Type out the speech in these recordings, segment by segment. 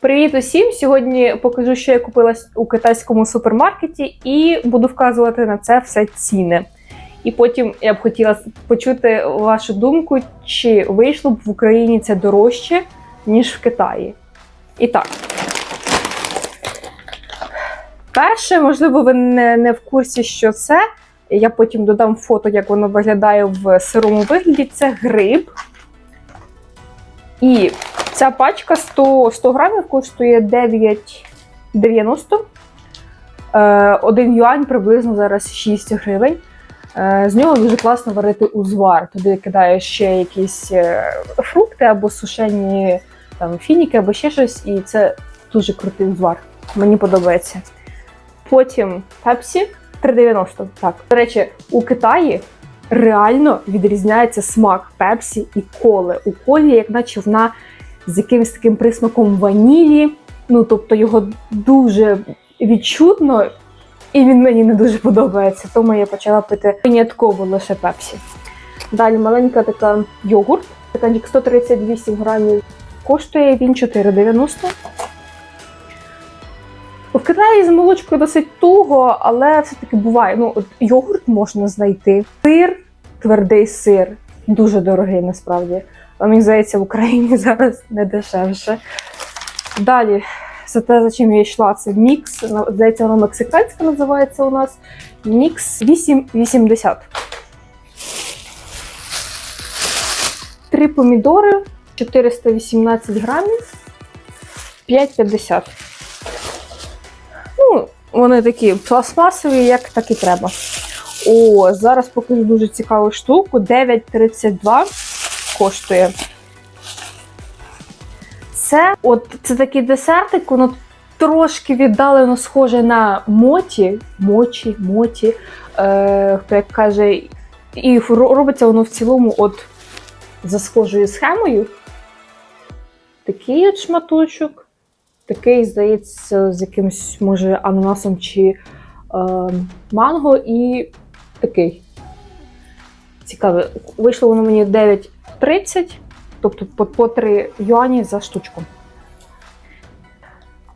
Привіт усім! Сьогодні покажу, що я купила у китайському супермаркеті, і буду вказувати на це все ціни. І потім я б хотіла почути вашу думку, чи вийшло б в Україні це дорожче, ніж в Китаї. І так. Перше, можливо, ви не, не в курсі, що це. Я потім додам фото, як воно виглядає в сирому вигляді. Це гриб. І ця пачка 100, 100 грамів коштує 9,90. Е, Один юань приблизно зараз 6 гривень. Е, З нього дуже класно варити узвар. Туди кидаєш ще якісь е, фрукти або сушені там, фініки, або ще щось, і це дуже крутий узвар. Мені подобається. Потім пепсі 3,90. Так. До речі, у Китаї реально відрізняється смак пепсі і коли. У колі, як наче вона з якимось таким присмаком ванілі. Ну, тобто його дуже відчутно, і він мені не дуже подобається, тому я почала пити винятково лише пепсі. Далі маленька така йогурт, стаканчик 138 грамів. Коштує він 4,90. В Китаї з молочкою досить туго, але все-таки буває. Ну, от йогурт можна знайти. Сир, твердий сир, дуже дорогий насправді. Але мені здається, в Україні зараз не дешевше. Далі, за те, за чим я йшла, це мікс. Здається, воно мексиканське називається у нас. Мікс 8,80. Три помідори, 418 грамів, 5,50. Вони такі пластмасові, як так і треба. О, зараз покажу дуже цікаву штуку. 9,32 коштує. Це от це такий десертик, воно трошки віддалено схоже на моті, мочі, моті, е, хто як каже, і робиться воно в цілому от за схожою схемою. Такий от шматочок. Такий, здається, з якимось, може, ананасом чи е, манго, і такий. Цікаве. Вийшло воно мені 9,30, тобто по, по 3 юані за штучку.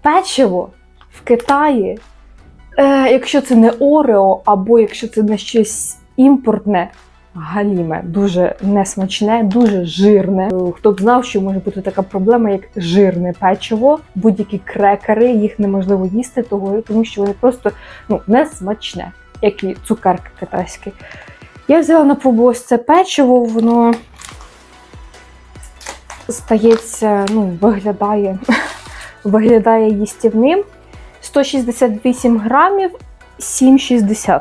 Печиво в Китаї, е, якщо це не Орео, або якщо це не щось імпортне, галіме, дуже несмачне, дуже жирне. Е, Хто б знав, що може бути така проблема, як жирне печиво, будь-які крекери, їх неможливо їсти, того, тому що вони просто ну, не смачне, як і цукерки китайські. Я взяла на пробу це печиво, воно стається, ну, виглядає, виглядає їстівним. 168 грамів, 7,60.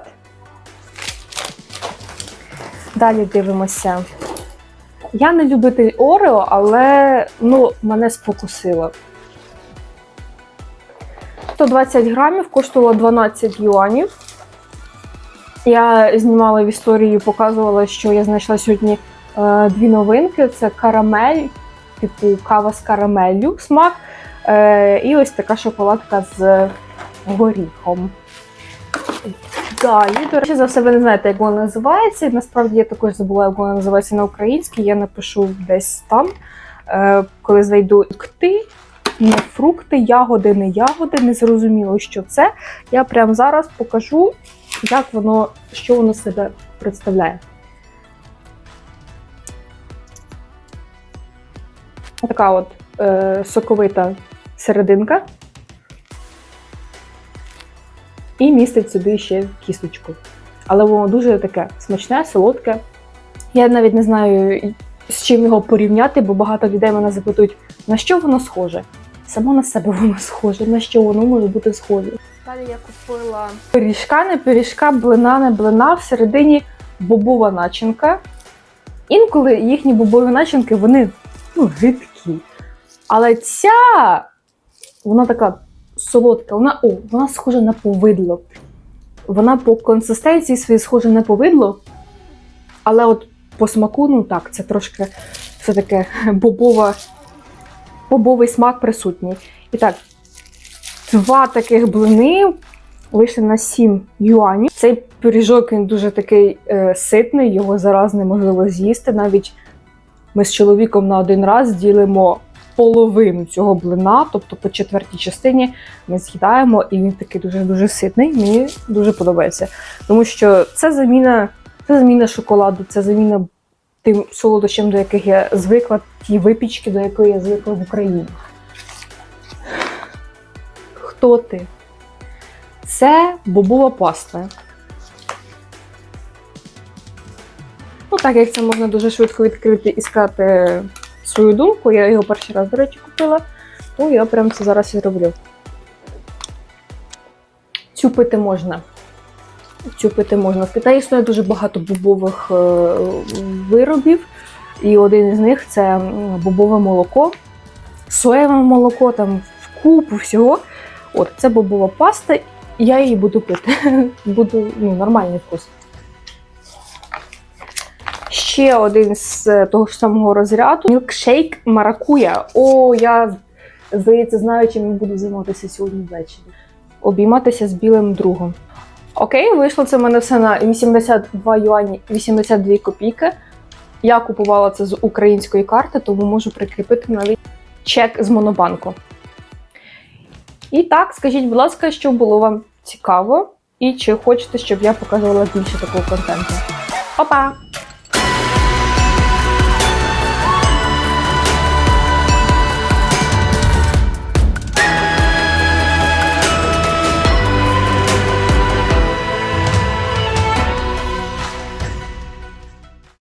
Далі дивимося. Я не любитель Орео, але ну, мене спокусило. 120 грамів коштувало 12 юанів. Я знімала в історії, показувала, що я знайшла сьогодні е, дві новинки: це карамель, типу кава з карамеллю смак. Е, і ось така шоколадка з горіхом. Далі, до речі, за все, ви не знаєте, як вона називається. Насправді я також забула, як вона називається на українській. Я напишу десь там, е, коли знайду фрукти, не фрукти, ягоди, не ягоди, не зрозуміло, що це. Я прямо зараз покажу, як воно, що воно себе представляє. Така от е, соковита серединка. І містить собі ще кісточку. Але воно дуже таке смачне, солодке. Я навіть не знаю, з чим його порівняти, бо багато людей мене запитують, на що воно схоже. Само на себе воно схоже, на що воно може бути схоже. Далі я купила пиріжка, не пиріжка, блина, не блина, всередині бобова начинка. Інколи їхні бобові начинки, вони ну, гидкі. Але ця, вона така солодка, вона, о, вона схожа на повидло. Вона по консистенції своїй схожа на повидло, але от по смаку, ну так, це трошки все таке бобова, бобовий смак присутній. І так, два таких блини вийшли на 7 юанів. Цей пиріжок він дуже такий е, ситний, його зараз неможливо з'їсти. Навіть ми з чоловіком на один раз ділимо половину цього блина, тобто по четвертій частині, ми з'їдаємо, і він такий дуже дуже ситний. Мені дуже подобається. Тому що це заміна, це заміна шоколаду, це заміна тим солодощам, до яких я звикла, ті випічки, до якої я звикла в Україні. Хто ти? Це бобова паста. Ну, так як це можна дуже швидко відкрити і сказати свою думку, я його перший раз, до речі, купила, то я прям це зараз і роблю. Цю пити можна. Цю пити можна. В Китаї існує дуже багато бобових е, виробів, і один із них це бобове молоко, соєве молоко, там в купу всього. От, це бобова паста, і я її буду пити. Буду ну, нормальний вкус. Ще один з е, того ж самого розряду мілкшейк маракуя. О, я здається, знаю, чим я буду займатися сьогодні ввечері. Обійматися з білим другом. Окей, вийшло це в мене все на 82 юані 82 копійки. Я купувала це з української карти, тому можу прикріпити навіть чек з монобанку. І так, скажіть, будь ласка, що було вам цікаво, і чи хочете, щоб я показувала більше такого контенту. Па-па!